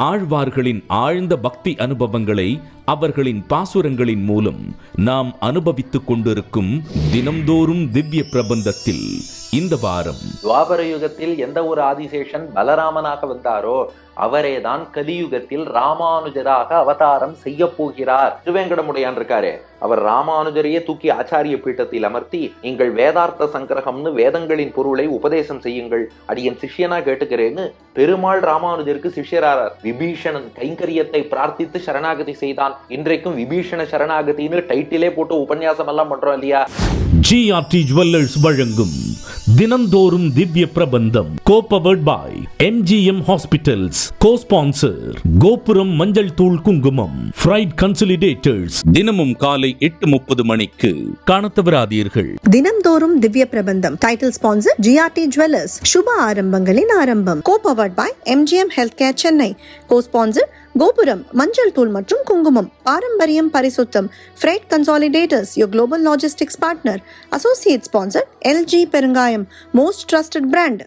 ஆழ்வார்களின் ஆழ்ந்த பக்தி அனுபவங்களை அவர்களின் பாசுரங்களின் மூலம் நாம் அனுபவித்துக் கொண்டிருக்கும் தினம்தோறும் திவ்ய பிரபந்தத்தில் இந்த வாரம். துவாபர யுகத்தில் எந்த ஒரு ஆதிசேஷன் பலராமனாக வந்தாரோ அவரேதான் கலியுகத்தில் ராமானுஜராக அவதாரம் செய்ய போகிறார். திருவேங்கடமுடையான் இருக்காரு அவர் ராமானுஜரையே தூக்கி ஆச்சாரிய பீட்டத்தில் அமர்த்தி நீங்கள் வேதார்த்த சங்கிரகம்னு வேதங்களின் பொருளை உபதேசம் செய்யுங்கள் அடியன் சிஷ்யனா கேட்டுக்கிறேன்னு பெருமாள் ராமானுஜருக்கு சிஷ்யரானார் விபீஷணன் கைங்கரியத்தை பிரார்த்தித்து சரணாகதி செய்தான். இன்றைக்கும் விபீஷண சரணாகதின்னு டைட்டிலே போட்டு உபன்யாசம் எல்லாம் பண்றோம் இல்லையா? ஜிஆர்டி ஜுவல்லர்ஸ் வழங்கும் தினந்தோறும் Divya Prabandham. Co powered by MGM hospitals co sponsor Gopuram மஞ்சள் தூள் குங்குமம். ஃப்ரைட் கன்சலிடேட்டர்ஸ் தினமும் காலை எட்டு முப்பது மணிக்கு காணத் தவறாதீர்கள் தினம்தோறும் Divya Prabandham. Title sponsor GRT jewellers சுப ஆரம்பங்களின் ஆரம்பம். Co powered by MGM health care Chennai co sponsor Gopuram மஞ்சள் தூள் மற்றும் குங்குமம். பாரம்பரியம் பரிசுத்தம். Freight consolidators your global logistics partner associate sponsor LG பெருங்காயம் மோஸ்ட் ட்ரஸ்டட் பிராண்ட்